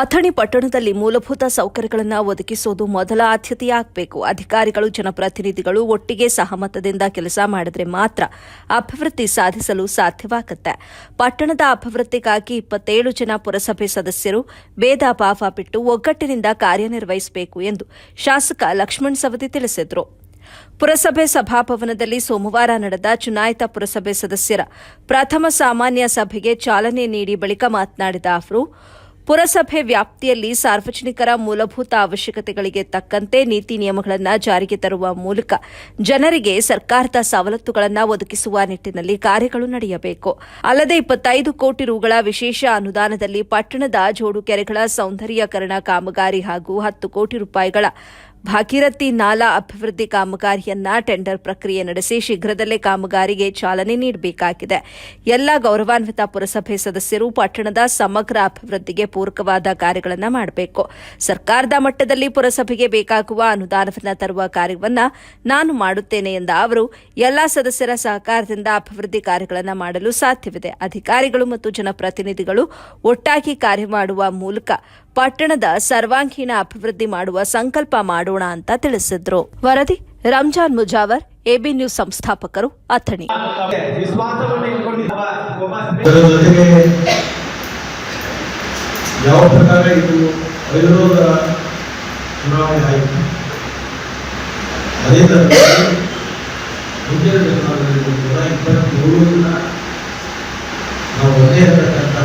ಅಥಣಿ ಪಟ್ಟಣದಲ್ಲಿ ಮೂಲಭೂತ ಸೌಕರ್ಯಗಳನ್ನು ಒದಗಿಸುವುದು ಮೊದಲ ಆದ್ಯತೆಯಾಗಬೇಕು. ಅಧಿಕಾರಿಗಳು, ಜನಪ್ರತಿನಿಧಿಗಳು ಒಟ್ಟಿಗೆ ಸಹಮತದಿಂದ ಕೆಲಸ ಮಾಡಿದರೆ ಮಾತ್ರ ಅಭಿವೃದ್ಧಿ ಸಾಧಿಸಲು ಸಾಧ್ಯವಾಗುತ್ತೆ. ಪಟ್ಟಣದ ಅಭಿವೃದ್ಧಿಗಾಗಿ ಇಪ್ಪತ್ತೇಳು ಜನ ಪುರಸಭೆ ಸದಸ್ಯರು ಭೇದ ಭಾವ ಬಿಟ್ಟು ಒಗ್ಗಟ್ಟಿನಿಂದ ಕಾರ್ಯನಿರ್ವಹಿಸಬೇಕು ಎಂದು ಶಾಸಕ ಲಕ್ಷ್ಮಣ್ ಸವದಿ ತಿಳಿಸಿದರು. ಪುರಸಭೆ ಸಭಾಭವನದಲ್ಲಿ ಸೋಮವಾರ ನಡೆದ ಚುನಾಯಿತ ಪುರಸಭೆ ಸದಸ್ಯರ ಪ್ರಥಮ ಸಾಮಾನ್ಯ ಸಭೆಗೆ ಚಾಲನೆ ನೀಡಿ ಬಳಿಕ ಮಾತನಾಡಿದ ಅವರು ಪುರಸಭೆ ವ್ಯಾಪ್ತಿಯಲ್ಲಿ ಸಾರ್ವಜನಿಕರ ಮೂಲಭೂತ ಅವಶ್ಯಕತೆಗಳಿಗೆ ತಕ್ಕಂತೆ ನೀತಿ ನಿಯಮಗಳನ್ನು ಜಾರಿಗೆ ತರುವ ಮೂಲಕ ಜನರಿಗೆ ಸರ್ಕಾರದ ಸವಲತ್ತುಗಳನ್ನು ಒದಗಿಸುವ ನಿಟ್ಟಿನಲ್ಲಿ ಕಾರ್ಯಗಳು ನಡೆಯಬೇಕು. ಅಲ್ಲದೆ ಇಪ್ಪತ್ತೈದು ಕೋಟಿ ರುಗಳ ವಿಶೇಷ ಅನುದಾನದಲ್ಲಿ ಪಟ್ಟಣದ ಜೋಡು ಕೆರೆಗಳ ಸೌಂದರ್ಯೀಕರಣ ಕಾಮಗಾರಿ ಹಾಗೂ ಹತ್ತು ಕೋಟಿ ರೂಪಾಯಿಗಳ ಭಾಗೀರಥಿ ನಾಲಾ ಅಭಿವೃದ್ಧಿ ಕಾಮಗಾರಿಯನ್ನ ಟೆಂಡರ್ ಪ್ರಕ್ರಿಯೆ ನಡೆಸಿ ಶೀಘ್ರದಲ್ಲೇ ಕಾಮಗಾರಿಗೆ ಚಾಲನೆ ನೀಡಬೇಕಾಗಿದೆ. ಎಲ್ಲ ಗೌರವಾನ್ವಿತ ಪುರಸಭೆ ಸದಸ್ಯರು ಪಟ್ಟಣದ ಸಮಗ್ರ ಅಭಿವೃದ್ಧಿಗೆ ಪೂರಕವಾದ ಕಾರ್ಯಗಳನ್ನು ಮಾಡಬೇಕು. ಸರ್ಕಾರದ ಮಟ್ಟದಲ್ಲಿ ಪುರಸಭೆಗೆ ಬೇಕಾಗುವ ಅನುದಾನವನ್ನು ತರುವ ಕಾರ್ಯವನ್ನು ನಾನು ಮಾಡುತ್ತೇನೆ ಎಂದ ಅವರು, ಎಲ್ಲ ಸದಸ್ಯರ ಸಹಕಾರದಿಂದ ಅಭಿವೃದ್ಧಿ ಕಾರ್ಯಗಳನ್ನು ಮಾಡಲು ಸಾಧ್ಯವಿದೆ. ಅಧಿಕಾರಿಗಳು ಮತ್ತು ಜನಪ್ರತಿನಿಧಿಗಳು ಒಟ್ಟಾಗಿ ಕಾರ್ಯ ಮಾಡುವ ಮೂಲಕ ಪಟ್ಟಣದ ಸರ್ವಾಂಗೀಣ ಅಭಿವೃದ್ಧಿ ಮಾಡುವ ಸಂಕಲ್ಪ ಮಾಡೋಣ ಅಂತ ತಿಳಿಸಿದ್ರು. ವರದಿ, ರಂಜಾನ್ ಮುಜಾವರ್, ಎಬಿ ನ್ಯೂಸ್ ಸಂಸ್ಥಾಪಕರು, ಅಥಣಿ. ಯಾವ ಪ್ರಕಾರ ಇದು ಅವಿರೋಧ ಚುನಾವಣೆ ಆಯಿತು? ಅದೇ ಥರವಾಗಿ ಮುಂದಿನ ದಿನಮಾನಗಳಲ್ಲಿ ಕೂಡ ಇಪ್ಪತ್ತ್ಮೂರು ದಿನ ನಾವು ಒಂದೇ ಇರತಕ್ಕಂಥ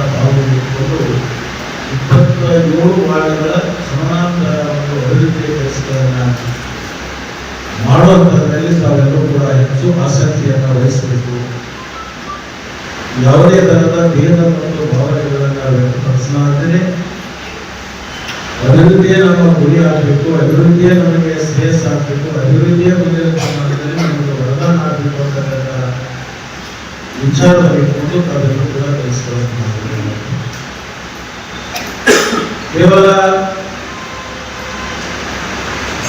ಮಾಡುವಂಥದ್ರಲ್ಲಿ ತಾವೆಲ್ಲರೂ ಕೂಡ ಹೆಚ್ಚು ಆಸಕ್ತಿಯನ್ನು ವಹಿಸಬೇಕು. ಯಾವುದೇ ತರಹದ ಭೇದ ಮತ್ತು ಭಾವನೆಗಳನ್ನ ವ್ಯಕ್ತಪಡಿಸಲಾದರೆ ಅಭಿವೃದ್ಧಿಯೇ ನಮ್ಮ ಗುರಿ ಆಗಬೇಕು, ಅಭಿವೃದ್ಧಿಯೇ ನಮಗೆ ಶ್ರೇಯಸ್ ಆಗಬೇಕು, ಅಭಿವೃದ್ಧಿಯ ಮೇಲೆ ನಮಗೆ ವರದಾನ ಆಗಬೇಕು ಅಂತ ವಿಚಾರದಲ್ಲಿ ಇಟ್ಕೊಂಡು ತಾವೆಲ್ಲರೂ ಕೂಡ ಕೇವಲ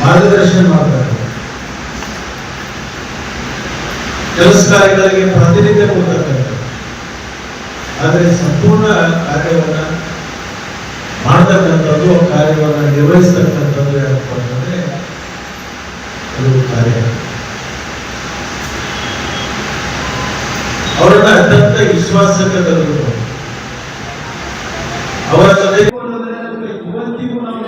ಮಾರ್ಗದರ್ಶನ ಮಾಡ್ತಾರೆ ಕೆಲಸ ಕಾರ್ಯಗಳಿಗೆ ಪ್ರಾತಿನಿಧ್ಯ ಕೊಡ್ತಾರೆ ಆದರೆ ಸಂಪೂರ್ಣ ಕಾರ್ಯವನ್ನ ಮಾಡ್ತಕ್ಕಂಥದ್ದು, ಕಾರ್ಯವನ್ನ ನಿರ್ವಹಿಸ್ತಕ್ಕಂಥದ್ದು ಏನಪ್ಪ ಅಂತಂದ್ರೆ ಅದು ಕಾರ್ಯ. ಅವರನ್ನ ಅತ್ಯಂತ ವಿಶ್ವಾಸಕ್ಕೆ ತರಬೇಕು ಅವರ ಜೊತೆ ನಾವು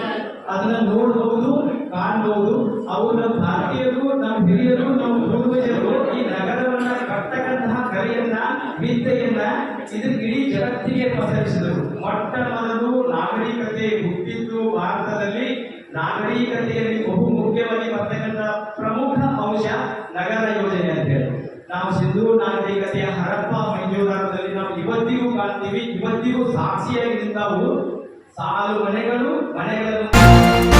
ಅದನ್ನ ನೋಡಬಹುದು ಕಾಣಬಹುದು. ಅವು ನಮ್ಮ ಭಾರತೀಯರು ನಮ್ಮ ಹಿರಿಯರು, ನಮ್ಮ ಪೂರ್ವಜರು ಈ ನಗರವನ್ನ ಕಟ್ಟಕ್ಕಂತಹ ಕಲೆಯನ್ನ, ವಿದ್ಯೆಯನ್ನ ಇದನ್ನ ಇಡೀ ಜಗತ್ತಿಗೆ ಪಸರಿಸಿದರು. ಮೊಟ್ಟ ಮೊದಲು ನಾಗರಿಕತೆ ಹುಟ್ಟಿದ್ದು ಭಾರತದಲ್ಲಿ. ನಾಗರಿಕತೆಯಲ್ಲಿ ಬಹು ಮುಖ್ಯವಾಗಿ ಬರ್ತಕ್ಕಂತಹ ಪ್ರಮುಖ ಅಂಶ ನಗರ ಯೋಜನೆ ಅಂತ ಹೇಳಿ. ನಾವು ಸಿಂಧೂ ನಾಗರಿಕತೆಯ ಹರಪ್ಪ ಮಂಜೂರಾರದಲ್ಲಿ ನಾವು ಇವತ್ತಿಗೂ ಕಾಣ್ತೀವಿ. ಇವತ್ತಿಗೂ ಸಾಕ್ಷಿಯಾಗಿ ನಿಂತಾವು ಸಾಲು ಮನೆಗಳು, ಮನೆಗಳನ್ನು.